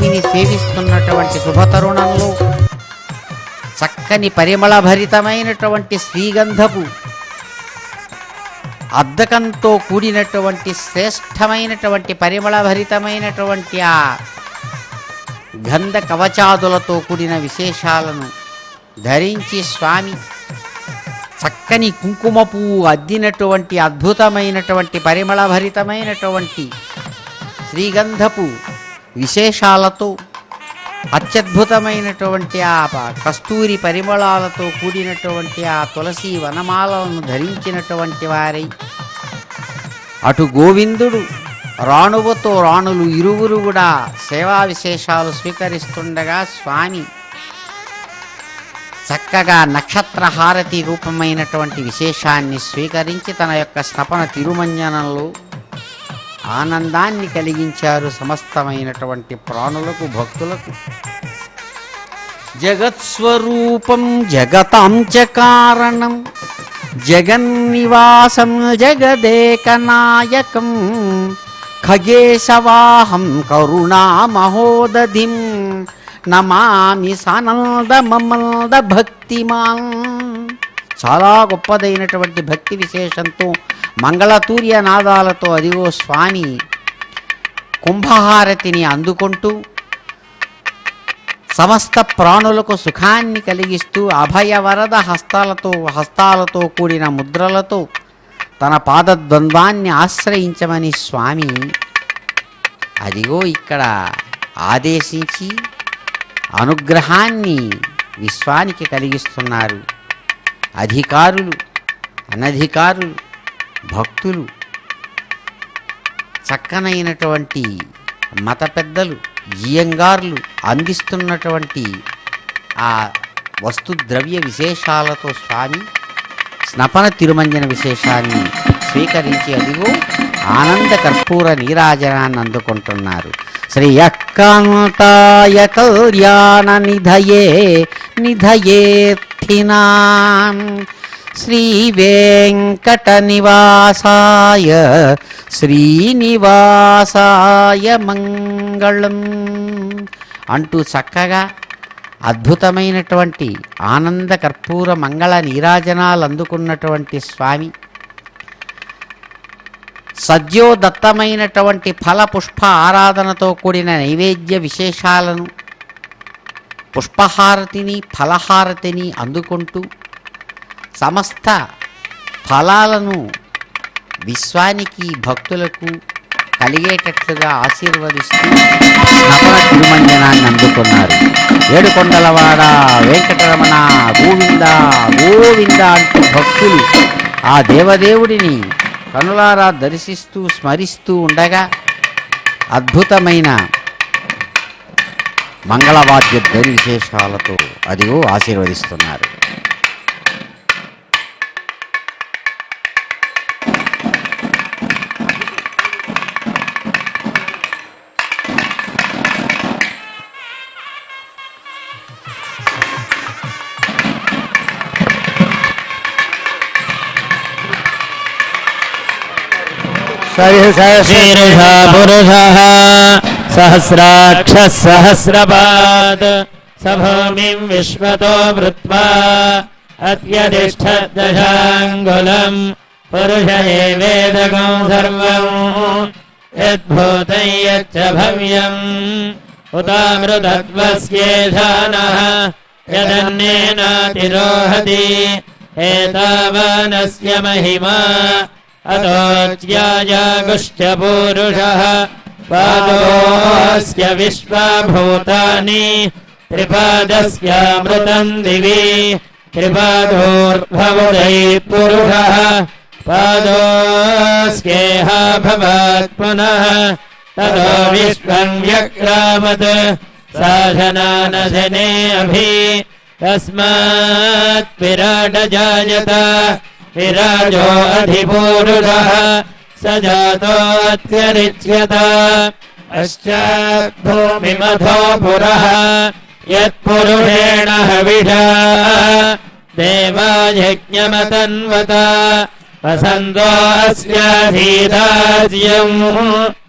సేవిస్తున్నటువంటి శుభతరుణంలో చక్కని పరిమళభరితమైనటువంటి శ్రీగంధపు అద్దకంతో కూడినటువంటి శ్రేష్టమైనటువంటి పరిమళభరితమైనటువంటి ఆ గంధ కవచాదులతో కూడిన విశేషాలను ధరించి స్వామి చక్కని కుంకుమ పువ్వు అద్దినటువంటి అద్భుతమైనటువంటి పరిమళభరితమైనటువంటి శ్రీగంధపు విశేషాలతో అత్యద్భుతమైనటువంటి ఆ కస్తూరి పరిమళాలతో కూడినటువంటి ఆ తులసి వనమాలను ధరించినటువంటి వారై అటు గోవిందుడు రాణువతో రాణులు ఇరువురు కూడా సేవా విశేషాలు స్వీకరిస్తుండగా స్వామి చక్కగా నక్షత్ర హారతి రూపమైనటువంటి విశేషాన్ని స్వీకరించి తన యొక్క స్నపన తిరుమంజనంలో ఆనందాన్ని కలిగించారు సమస్తమైనటువంటి ప్రాణులకు భక్తులకు. జగత్స్వరూపం జగతాంచ చ కారణం. జగన్నివాసం జగదేకనాయకం. ఖగేశవాహం కరుణామహోదధిం. నమామి సానందమమంద భక్తిమాన్ చాలా గొప్పదైనటువంటి భక్తి విశేషంతో మంగళతూర్య నాదాలతో అదిగో స్వామి కుంభహారతిని అందుకుంటూ సమస్త ప్రాణులకు సుఖాన్ని కలిగిస్తూ అభయవరద హస్తాలతో హస్తాలతో కూడిన ముద్రలతో తన పాదద్వంద్వాన్ని ఆశ్రయించమని స్వామి అదిగో ఇక్కడ ఆదేశించి అనుగ్రహాన్ని విశ్వానికి కలిగిస్తున్నారు. అధికారులు అనధికారులు భక్తులు చక్కనైనటువంటి మత పెద్దలు జియంగార్లు అందిస్తున్నటువంటి ఆ వస్తు ద్రవ్య విశేషాలతో స్వామి స్నపన తిరుమంజన విశేషాన్ని స్వీకరించి అదిగో ఆనంద కర్పూర నీరాజనాన్ని అందుకుంటున్నారు. శ్రీ అక్కాంతాయ కళ్యాణ నిధయే నిధయేర్థినాం శ్రీ వెంకట నివాసాయ శ్రీనివాసాయ మంగళం. అంటూ చక్కగా అద్భుతమైనటువంటి ఆనంద కర్పూర మంగళ నీరాజనాలు అందుకున్నటువంటి స్వామి. సద్యోదత్తమైనటువంటి ఫల పుష్ప ఆరాధనతో కూడిన నైవేద్య విశేషాలను పుష్పహారతిని ఫలహారతిని అందుకుంటూ సమస్త ఫలాలను విశ్వానికి భక్తులకు కలిగేటట్లుగా ఆశీర్వదిస్తూ స్నపన తిరుమంజనాన్ని అందుకున్నారు. ఏడుకొండలవాడ వెంకటరమణ గోవింద గోవింద అంటూ భక్తులు ఆ దేవదేవుడిని కనులారా దర్శిస్తూ స్మరిస్తూ ఉండగా అద్భుతమైన మంగళవాద్య ధ్వని విశేషాలతో అదిగో ఆశీర్వదిస్తున్నారు. शीर्षा पुरुषः सहस्राक्षः सहस्रपात् स भूमिम् विश्वतो वृत्वा अत्यतिष्ठदशाङ्गुलम् पुरुष एवेदकम् सर्वम् यद्भूतं यच्च भव्यम् यदन्नेनातिरोहति एतावानस्य महिमा अतोज्यायागुश्च पूरुषः पादोऽस्य विश्वभूतानि त्रिपादस्यामृतम् दिवि त्रिपादोर्भवदै पुरुषः पादोऽस्येह भवात् पुनः ततो विश्वम् व्यक्रामत् साधनानशने अभि तस्मात् विराट जायत विराजो अधिपूरुषः स जातोऽत्यरिच्यत पश्चाद्भूमिमथो पुरः यत्पुरुषेण हविषा देवायज्ञमतन्वता वसन्तो अस्याधीराज्यम्